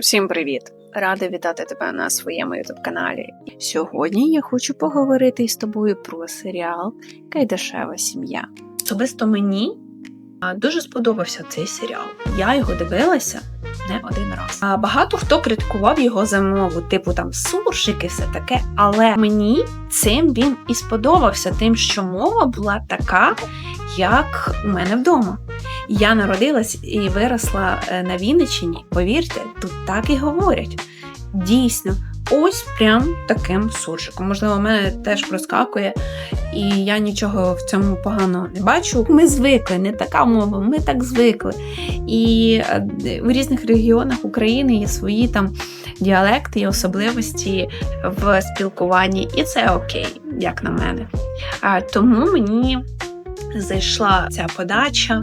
Всім привіт! Рада вітати тебе на своєму youtube каналі. Сьогодні я хочу поговорити із тобою про серіал Кайдашева сім'я. Особисто мені дуже сподобався цей серіал. Я його дивилася не один раз. А багато хто критикував його за мову, типу там суржики, все таке. Але мені цим він і сподобався, тим, що мова була така, як у мене вдома. Я народилась і виросла е, на Вінниччині. Повірте, тут так і говорять. Дійсно, ось прям таким суржиком. Можливо, в мене теж проскакує, і я нічого в цьому поганого не бачу. Ми звикли, не така мова, ми так звикли. І е, в різних регіонах України є свої там діалекти і особливості в спілкуванні, і це окей, як на мене. Тому мені зайшла ця подача.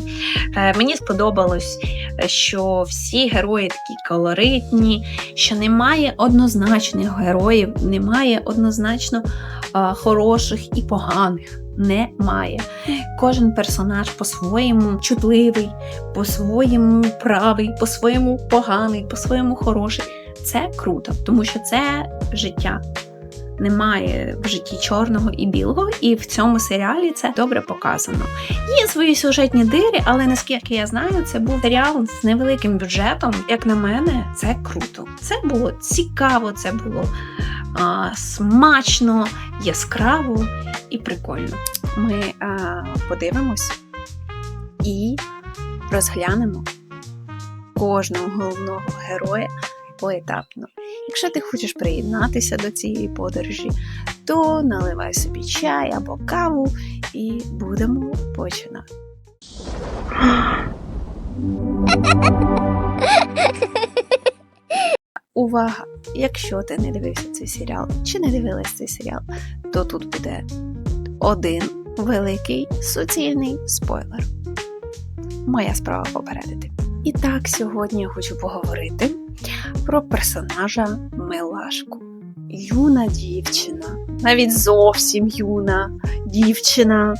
Е, Мені сподобалось, що всі герої такі колоритні, що немає однозначних героїв, немає однозначно е, хороших і поганих. Немає. Кожен персонаж по-своєму чутливий, по-своєму правий, по-своєму поганий, по-своєму хороший. Це круто, тому що це життя немає в житті чорного і білого, і в цьому серіалі це добре показано. Є свої сюжетні дири, але наскільки я знаю, це був серіал з невеликим бюджетом. Як на мене, це круто. Це було цікаво, це було а, смачно, яскраво і прикольно. Ми а, подивимось і розглянемо кожного головного героя поетапно. Якщо ти хочеш приєднатися до цієї подорожі, то наливай собі чай або каву і будемо починати. Увага! Якщо ти не дивився цей серіал чи не дивилась цей серіал, то тут буде один великий суцільний спойлер. Моя справа попередити. І так, сьогодні я хочу поговорити про персонажа Милашку. Юна дівчина, навіть зовсім юна дівчина,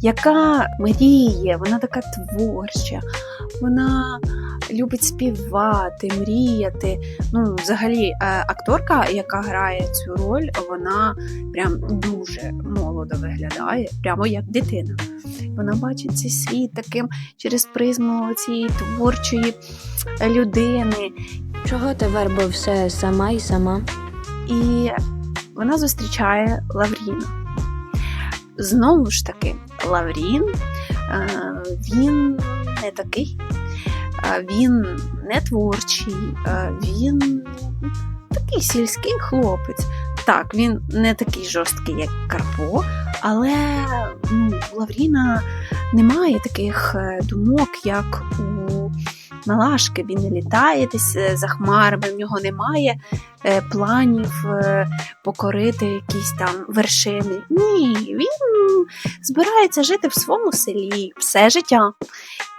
яка мріє, вона така творча, вона любить співати, мріяти. Ну, взагалі, е, акторка, яка грає цю роль, вона прям дуже молодо виглядає, прямо як дитина. Вона бачить цей світ таким через призму цієї творчої людини. Чого ти вербив все сама і сама? І вона зустрічає Лавріна. Знову ж таки, Лаврін е, він не такий, е, він не творчий, е, він такий сільський хлопець. Так, він не такий жорсткий, як Карпо, але ну, у Лавріна немає таких думок, як у Малашки. Він не літає десь за хмарами, в нього немає е, планів е, покорити якісь там вершини. Ні, він збирається жити в своєму селі все життя.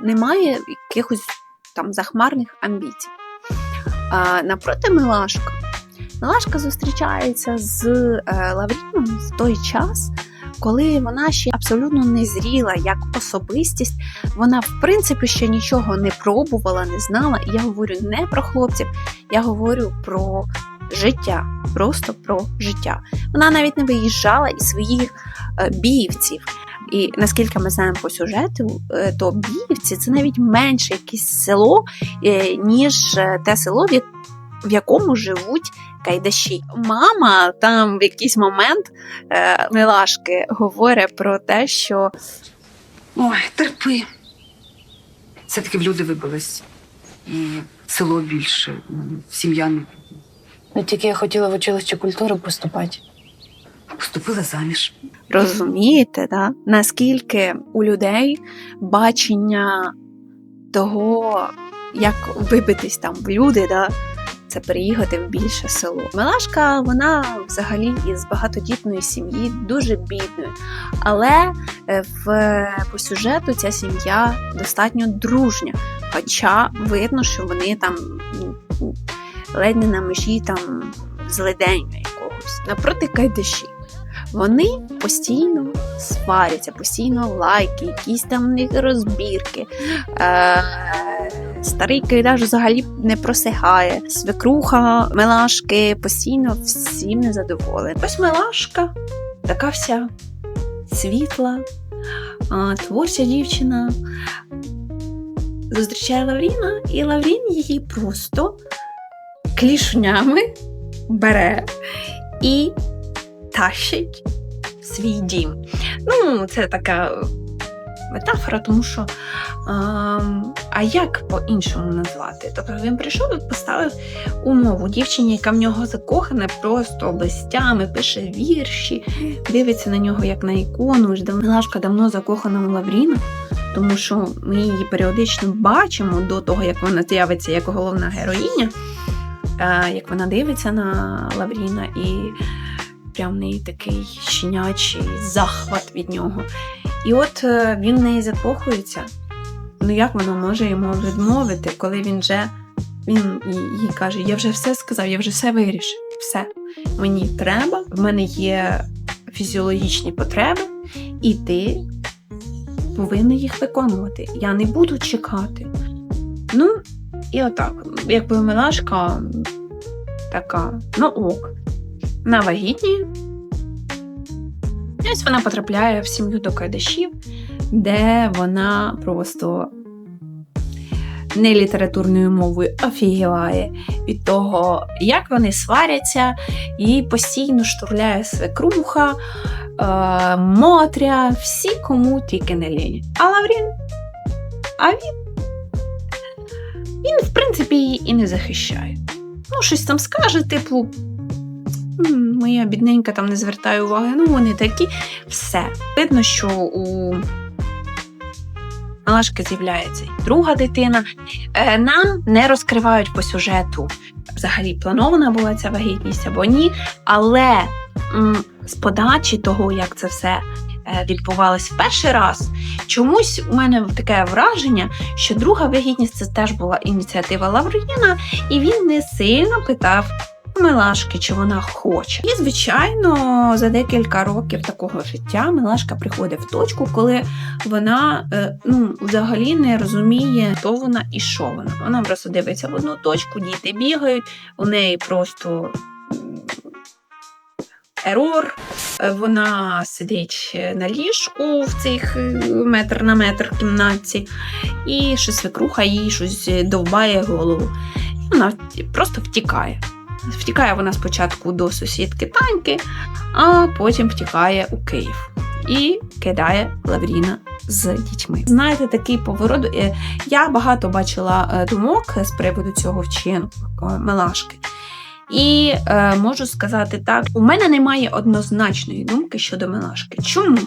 Немає якихось там захмарних амбіцій. А напроти Милашка. Милашка зустрічається з е, Лавріном в той час, коли вона ще абсолютно не зріла як особистість, вона, в принципі, ще нічого не пробувала, не знала. І я говорю не про хлопців, я говорю про життя, просто про життя. Вона навіть не виїжджала із своїх е, біївців. І наскільки ми знаємо по сюжету, е, то Біївці це навіть менше якесь село, е, ніж те село, в якому живуть кайдаші. Мама там в якийсь момент е, Милашки говорить про те, що Ой, терпи. Все-таки в люди вибились. І село більше, сім'я не Ну тільки я хотіла в училище культури поступати. поступила заміж. розумієте, да? наскільки у людей бачення того, як вибитись там в люди, да? Це переїхати в більше село. Милашка, вона взагалі із багатодітної сім'ї, дуже бідною. Але е, в по сюжету ця сім'я достатньо дружня. Хоча видно, що вони там ледь не на межі там злидення якогось. Напроти кайдаші. Вони постійно сваряться, постійно лайки, якісь там в них розбірки, е- Старий Кайдаш взагалі не просихає. Свекруха, Мелашки постійно всім незадоволена. Ось Мелашка, така вся світла, творча дівчина. Зустрічає Лавріна, і Лаврін її просто клішнями бере і тащить в свій дім. Ну, це така метафора, тому що ем, а як по-іншому назвати? Тобто він прийшов і поставив умову дівчині, яка в нього закохана, просто областями, пише вірші, дивиться на нього як на ікону. Милашка давно закохана у Лавріна, тому що ми її періодично бачимо до того, як вона з'явиться як головна героїня, е, як вона дивиться на Лавріна і прям в неї такий щенячий захват від нього. І от е, він в неї закохується. Ну як вона може йому відмовити, коли він вже він їй каже: Я вже все сказав, я вже все вирішив. Все. Мені треба, в мене є фізіологічні потреби, і ти повинна їх виконувати. Я не буду чекати. Ну, і отак. Якби Милашка така, ну ок, на вагітні. І ось вона потрапляє в сім'ю до кайдашів, де вона просто не літературною мовою офігіває від того, як вони сваряться, і постійно штурляє свекруха, е, Мотря, всі, кому тільки не лінь. А Лаврін? А він? Він, в принципі, її і не захищає. Ну, щось там скаже, типу. «М, Моя бідненька там не звертає уваги. Ну, вони такі. Все. Видно, що у Малашки з'являється і друга дитина. Е, Нам не розкривають по сюжету. Взагалі планована була ця вагітність або ні. Але з подачі того, як це все е, відбувалось в перший раз, чомусь у мене таке враження, що друга вагітність це теж була ініціатива Лавріна, і він не сильно питав Милашки, чи вона хоче. І, звичайно, за декілька років такого життя Милашка приходить в точку, коли вона е, ну, взагалі не розуміє, хто вона і що вона. Вона просто дивиться в одну точку, діти бігають, у неї просто. Ерор, Е, вона сидить на ліжку в цих е, метр на метр кімнатці, і щось свекруха їй щось довбає голову. І вона просто втікає. Втікає вона спочатку до сусідки Таньки, а потім втікає у Київ і кидає Лавріна з дітьми. Знаєте, такий поворот. е, Я багато бачила е, думок з приводу цього вчинку е, Мелашки. І е, можу сказати так: у мене немає однозначної думки щодо Мелашки. Чому?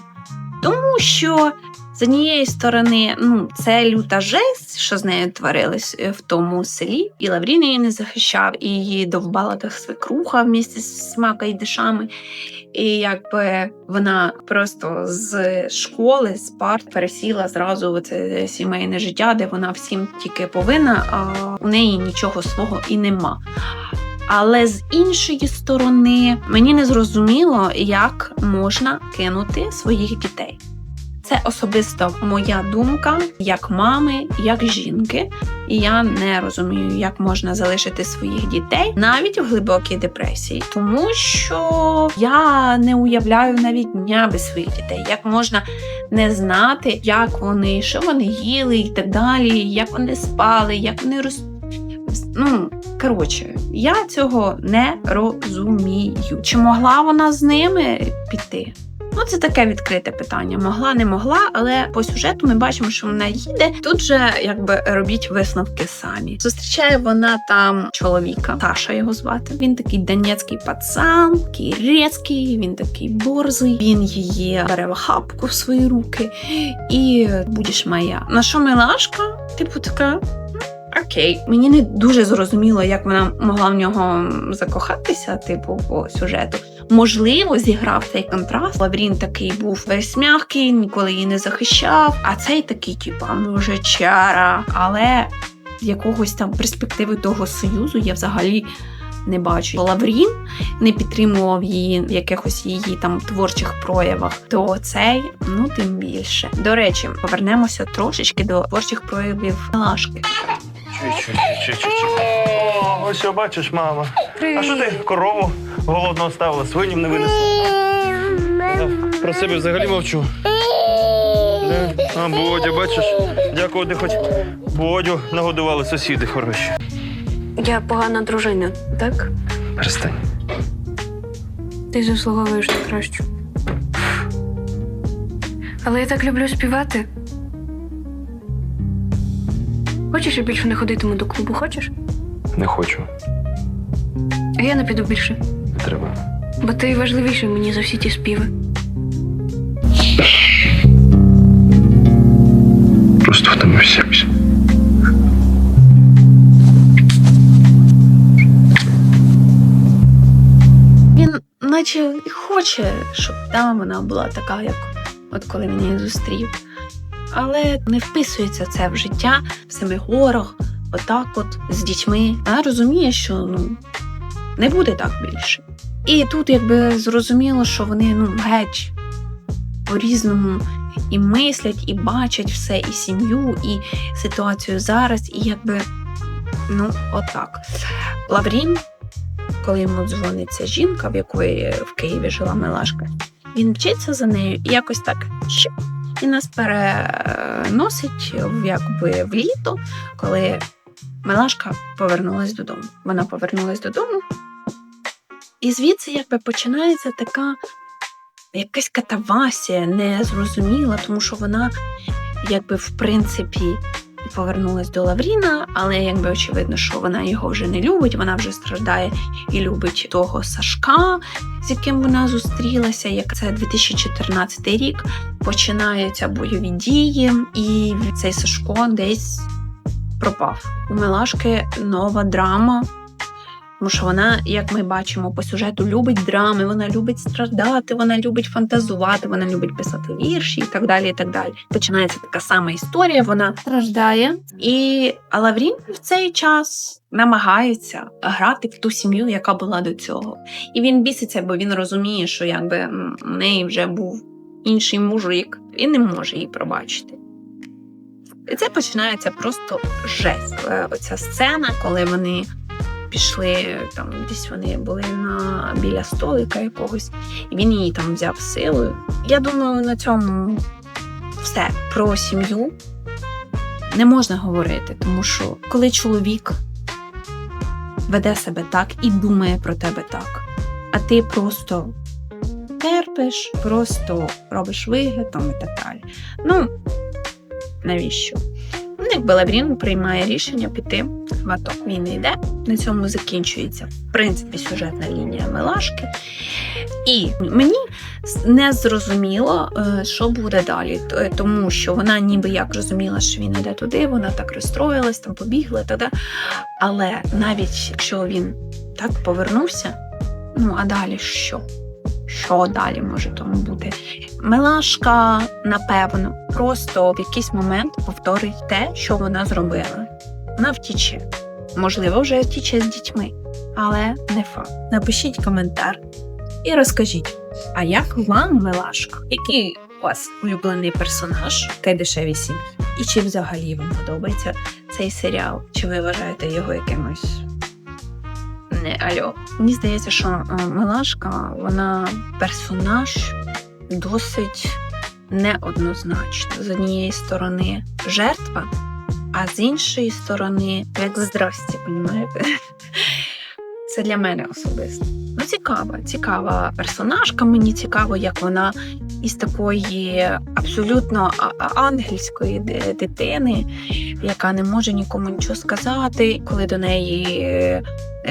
Тому що з однієї сторони, ну, це люта жесть, що з нею творилось е, в тому селі, і Лаврін її не захищав, і її довбала та свекруха в місті з смака і дишами. І якби вона просто з школи, з парт пересіла зразу в це сімейне життя, де вона всім тільки повинна, а у неї нічого свого і нема. Але з іншої сторони, мені не зрозуміло, як можна кинути своїх дітей. Це особисто моя думка як мами, як жінки. І я не розумію, як можна залишити своїх дітей навіть у глибокій депресії, тому що я не уявляю навіть дня без своїх дітей. Як можна не знати, як вони, що вони їли і так далі, як вони спали, як вони роз... Ну, коротше, я цього не розумію. Чи могла вона з ними піти? Ну, це таке відкрите питання. Могла, не могла, але по сюжету ми бачимо, що вона їде. Тут же якби робіть висновки самі. Зустрічає вона там чоловіка, Саша його звати. Він такий донецький пацан, такий він такий борзий. Він її бере в охапку в свої руки і будеш моя. На що Милашка? Типу така. Окей, мені не дуже зрозуміло, як вона могла в нього закохатися, типу, по сюжету. Можливо, зіграв цей контраст. Лаврін такий був весь м'який, ніколи її не захищав. А цей такий, типу, може, чара. Але якогось там перспективи того союзу я взагалі не бачу. Лаврін не підтримував її в якихось її там творчих проявах, то цей ну тим більше. До речі, повернемося трошечки до творчих проявів Лашки. О, ось що бачиш, мама. А що ти корову голодно оставила, свиням не винесла? Про себе взагалі мовчу. Не? А Бодя, бачиш, дякувати хоч Бодю нагодували сусіди хороші. Я погана дружина, так? Перестань. Ти заслуговуєш на кращу. Але я так люблю співати. Хочеш, я більше не ходитиму до клубу, хочеш? Не хочу, А я не піду більше, не треба. бо ти важливіший мені за всі ті співи. Просто втомився. Він наче хоче, щоб там вона була така, як от коли він її зустрів. Але не вписується це в життя в семи горах, отак от з дітьми. Вона розуміє, що ну не буде так більше. І тут якби зрозуміло, що вони ну геть по-різному і мислять, і бачать все, і сім'ю, і ситуацію зараз, і якби ну отак. Лаврін коли йому дзвониться жінка, в якої в Києві жила Милашка, він вчиться за нею і якось так і нас переносить якби в літо, коли Милашка повернулась додому. Вона повернулась додому, і звідси якби починається така якась катавасія, незрозуміла, тому що вона, якби, в принципі, повернулась до Лавріна, але якби очевидно, що вона його вже не любить, вона вже страждає і любить того Сашка, з яким вона зустрілася. Як це 2014 рік, починаються бойові дії, і цей Сашко десь пропав. У Милашки нова драма. Тому що вона, як ми бачимо по сюжету, любить драми, вона любить страждати, вона любить фантазувати, вона любить писати вірші і так далі. і так далі. Починається така сама історія, вона страждає. І а Лаврін в цей час намагається грати в ту сім'ю, яка була до цього. І він біситься, бо він розуміє, що якби в неї вже був інший мужик, і не може її пробачити. І це починається просто жесть. Е, Оця сцена, коли вони пішли там, десь вони були на біля столика якогось, і він її там взяв силою. Я думаю, на цьому все про сім'ю не можна говорити, тому що коли чоловік веде себе так і думає про тебе так, а ти просто терпиш, просто робиш вигляд там і так далі. Ну, навіщо? Ну, якби Лаврін приймає рішення піти в АТО. Він йде, на цьому закінчується в принципі сюжетна лінія Милашки. І мені не зрозуміло, е, що буде далі, тому що вона ніби як розуміла, що він йде туди, вона так розстроїлась, там побігла, та да. Але навіть якщо він так повернувся, ну а далі що? Що далі може тому бути? Милашка, напевно, просто в якийсь момент повторить те, що вона зробила. Вона втіче. Можливо, вже втіче з дітьми, але не факт. Напишіть коментар і розкажіть, а як вам Милашка? Який у вас улюблений персонаж Кайдашеві сім'ї? І чи взагалі вам подобається цей серіал? Чи ви вважаєте його якимось не альо? Мені здається, що е, Милашка, вона персонаж досить неоднозначно. З однієї сторони жертва, а з іншої сторони, як здрасті, понімаєте? Це для мене особисто. Цікава, цікава персонажка. Мені цікаво, як вона із такої абсолютно ангельської дитини, яка не може нікому нічого сказати, коли до неї е,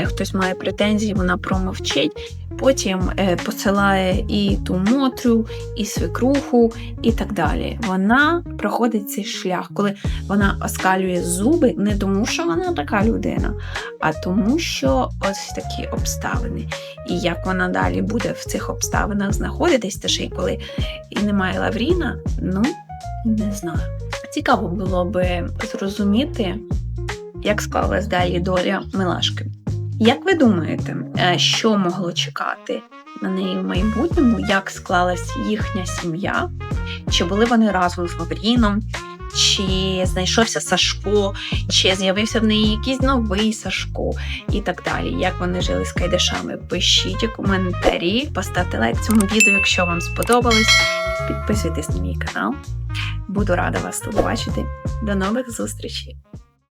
хтось має претензії, вона промовчить. Потім е, посилає і ту мотрю, і свекруху, і так далі. Вона проходить цей шлях, коли вона оскалює зуби не тому, що вона така людина, а тому, що ось такі обставини. І як вона далі буде в цих обставинах знаходитись, та ще й коли і немає Лавріна, ну не знаю. Цікаво було би зрозуміти, як склалась далі доля Милашки. Як ви думаєте, е, що могло чекати на неї в майбутньому? Як склалась їхня сім'я? Чи були вони разом з Лавріном? чи знайшовся Сашко, чи з'явився в неї якийсь новий Сашко і так далі. Як вони жили з кайдашами? Пишіть коментарі, поставте лайк цьому відео, якщо вам сподобалось. Підписуйтесь на мій канал. Буду рада вас тут бачити. До нових зустрічей!